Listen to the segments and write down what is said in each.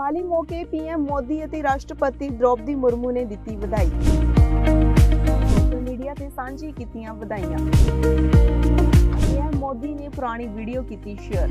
ਦੀਵਾਲੀ ਮੌਕੇ ਪੀਐਮ ਮੋਦੀ ਅਤੇ ਰਾਸ਼ਟਰਪਤੀ ਦ੍ਰੋਪਦੀ ਮੁਰਮੂ ਨੇ ਦਿੱਤੀ ਵਧਾਈ। ਸੋਸ਼ਲ ਮੀਡੀਆ ਤੇ ਸਾਂਝੀ ਕੀਤੀਆਂ ਵਧਾਈਆਂ। ਪੀਐਮ ਮੋਦੀ ਨੇ ਪੁਰਾਣੀ ਵੀਡੀਓ ਕੀਤੀ ਸ਼ੇਅਰ।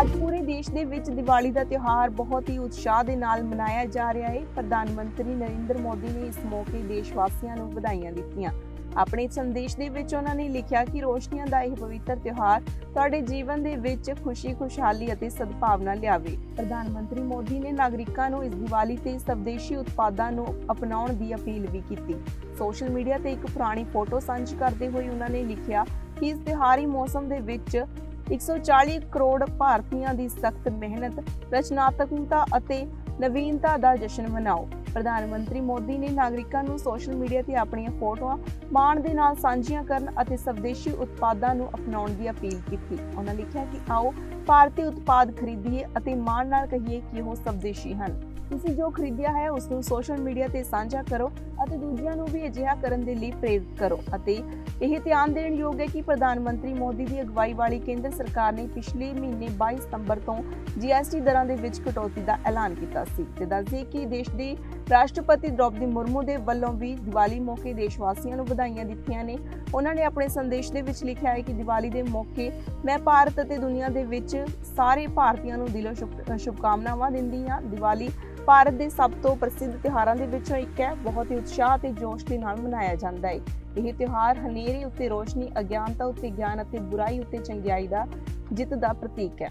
ਅੱਜ ਪੂਰੇ ਦੇਸ਼ ਦੇ ਵਿੱਚ ਦੀਵਾਲੀ ਦਾ ਤਿਉਹਾਰ ਬਹੁਤ ਹੀ ਉਤਸ਼ਾਹ ਦੇ ਨਾਲ ਮਨਾਇਆ ਜਾ ਰਿਹਾ ਹੈ। ਪ੍ਰਧਾਨ ਮੰਤਰੀ ਨਰਿੰਦਰ ਮੋਦੀ ਨੇ ਇਸ ਮੌਕੇ ਦੇਸ਼ ਵਾਸੀਆਂ ਨੂੰ ਵਧਾਈਆਂ ਦਿੱਤੀਆਂ। ਆਪਣੇ ਸੰਦੇਸ਼ ਦੇ ਵਿੱਚ ਉਹਨਾਂ ਨੇ ਲਿਖਿਆ ਕਿ ਰੋਸ਼ਨੀਆਂ ਦਾ ਇਹ ਪਵਿੱਤਰ ਤਿਉਹਾਰ ਤੁਹਾਡੇ ਜੀਵਨ ਦੇ ਵਿੱਚ ਖੁਸ਼ੀ, ਖੁਸ਼ਹਾਲੀ ਅਤੇ ਸਦਭਾਵਨਾ ਲਿਆਵੇ। ਪ੍ਰਧਾਨ ਮੰਤਰੀ ਮੋਦੀ ਨੇ ਨਾਗਰਿਕਾਂ ਨੂੰ ਇਸ ਦੀਵਾਲੀ ਤੇ ਸਵਦੇਸ਼ੀ ਉਤਪਾਦਾਂ ਨੂੰ ਅਪਣਾਉਣ ਦੀ ਅਪੀਲ ਵੀ ਕੀਤੀ। ਸੋਸ਼ਲ ਮੀਡੀਆ ਤੇ ਇੱਕ ਪੁਰਾਣੀ ਫੋਟੋ ਸਾਂਝੀ ਕਰਦੇ ਹੋਏ ਉਹਨਾਂ ਨੇ ਲਿਖਿਆ ਕਿ ਇਸ ਤਿਉਹਾਰੀ ਮੌਸਮ ਦੇ ਵਿੱਚ 140 ਕਰੋੜ ਭਾਰਤੀਆਂ ਦੀ ਸਖਤ ਮਿਹਨਤ, ਰਚਨਾਤਮਕਤਾ ਅਤੇ ਨਵੀਨਤਾ ਦਾ ਜਸ਼ਨ ਮਨਾਓ। ਪ੍ਰਧਾਨ ਮੰਤਰੀ ਮੋਦੀ ਨੇ ਨਾਗਰਿਕਾਂ ਨੂੰ ਸੋਸ਼ਲ ਮੀਡੀਆ ਤੇ ਆਪਣੀਆਂ ਫੋਟੋਆਂ ਮਾਣ ਦੇ ਨਾਲ ਸਾਂਝੀਆਂ ਕਰਨ ਅਤੇ ਸਵਦੇਸ਼ੀ ਉਤਪਾਦਾਂ ਨੂੰ ਅਪਣਾਉਣ ਦੀ ਅਪੀਲ ਕੀਤੀ। ਉਹਨਾਂ ਲਿਖਿਆ ਕਿ ਆਓ ਭਾਰਤੀ ਉਤਪਾਦ ਖਰੀਦੀਏ ਅਤੇ ਮਾਣ ਨਾਲ ਕਹੀਏ ਕਿ ਉਹ ਸਵਦੇਸ਼ੀ ਹਨ। ਤੁਸੀਂ ਜੋ ਖਰੀਦਿਆ ਹੈ, ਉਸ ਨੂੰ ਸੋਸ਼ਲ ਮੀਡੀਆ ਤੇ ਸਾਂਝਾ ਕਰੋ ਅਤੇ ਦੂਜਿਆਂ ਨੂੰ ਵੀ ਅਜਿਹਾ ਕਰਨ ਦੇ ਲਈ ਪ੍ਰੇਰਿਤ ਕਰੋ। ਅਤੇ ਇਹ ਧਿਆਨ ਦੇਣ ਯੋਗ ਹੈ ਕਿ ਪ੍ਰਧਾਨ ਮੰਤਰੀ ਮੋਦੀ ਦੀ ਅਗਵਾਈ ਵਾਲੀ ਕੇਂਦਰ ਸਰਕਾਰ ਨੇ ਪਿਛਲੇ ਮਹੀਨੇ 22 ਸਤੰਬਰ ਤੋਂ ਜੀਐਸਟੀ ਦਰਾਂ ਦੇ ਵਿੱਚ ਕਟੌਤੀ ਦਾ ਐਲਾਨ ਕੀਤਾ ਸੀ। ਤੇ ਦੱਸਦੇ ਕਿ ਦੇਸ਼ ਦੇ ਰਾਸ਼ਟਰਪਤੀ ਦ੍ਰੋਪਦੀ ਮੁਰਮੂ ਦੇ ਵੱਲੋਂ ਵੀ ਦੀਵਾਲੀ ਮੌਕੇ ਦੇਸ਼ ਵਾਸੀਆਂ ਨੂੰ ਵਧਾਈਆਂ ਦਿੱਤੀਆਂ ਨੇ। ਉਹਨਾਂ ਨੇ ਆਪਣੇ ਸੰਦੇਸ਼ ਦੇ ਵਿੱਚ ਲਿਖਿਆ ਹੈ ਕਿ ਦੀਵਾਲੀ ਦੇ ਮੌਕੇ ਮੈਂ ਭਾਰਤ ਅਤੇ ਦੁਨੀਆ ਦੇ ਵਿੱਚ ਸਾਰੇ ਭਾਰਤੀਆਂ ਨੂੰ ਦਿਲੋਂ ਸ਼ੁਭ- ਸ਼ੁਭਕਾਮਨਾਵਾਂ ਦਿੰਦੀ ਹਾਂ। ਦੀਵਾਲੀ ਭਾਰਤ ਦੇ ਸਭ ਤੋਂ ਪ੍ਰਸਿੱਧ ਤਿਉਹਾਰਾਂ ਦੇ ਵਿੱਚੋਂ ਇੱਕ ਹੈ। ਬਹੁਤ ਹੀ ਉਤਸ਼ਾਹ ਤੇ ਜੋਸ਼ ਦੇ ਨਾਲ ਮਨਾਇਆ ਜਾਂਦਾ ਹੈ। ਇਹ ਤਿਉਹਾਰ ਹਨੇਰੇ ਉੱਤੇ ਰੋਸ਼ਨੀ, ਅਗਿਆਨਤਾ ਉੱਤੇ ਗਿਆਨ ਅਤੇ ਬੁਰਾਈ ਉੱਤੇ ਚੰਗਿਆਈ ਦਾ ਜਿੱਤ ਦਾ ਪ੍ਰਤੀਕ ਹੈ।